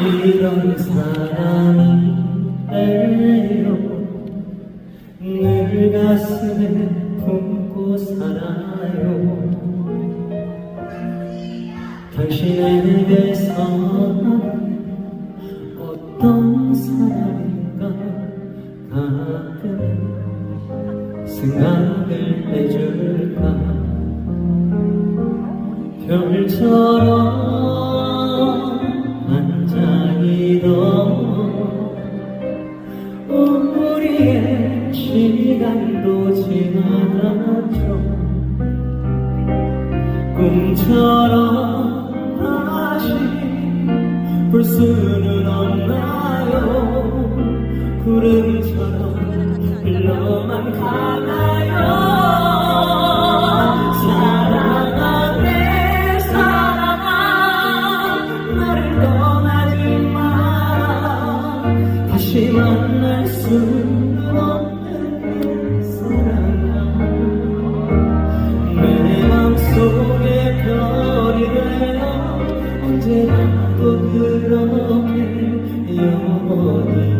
이런 사람이에요. 늘 가슴에 품고 살아요. 당신에게서 어떤 사람인가 가끔 생각을 해줄까? 별처럼 반짝이던 우리의 시간도 지나갔죠 꿈처럼 다시 볼 수는 없나요? 구름처럼 흘러만 가나요 다시 만날 수 없는 사랑아 내 속에 별이 되어 언제나 또 그렇게 영원히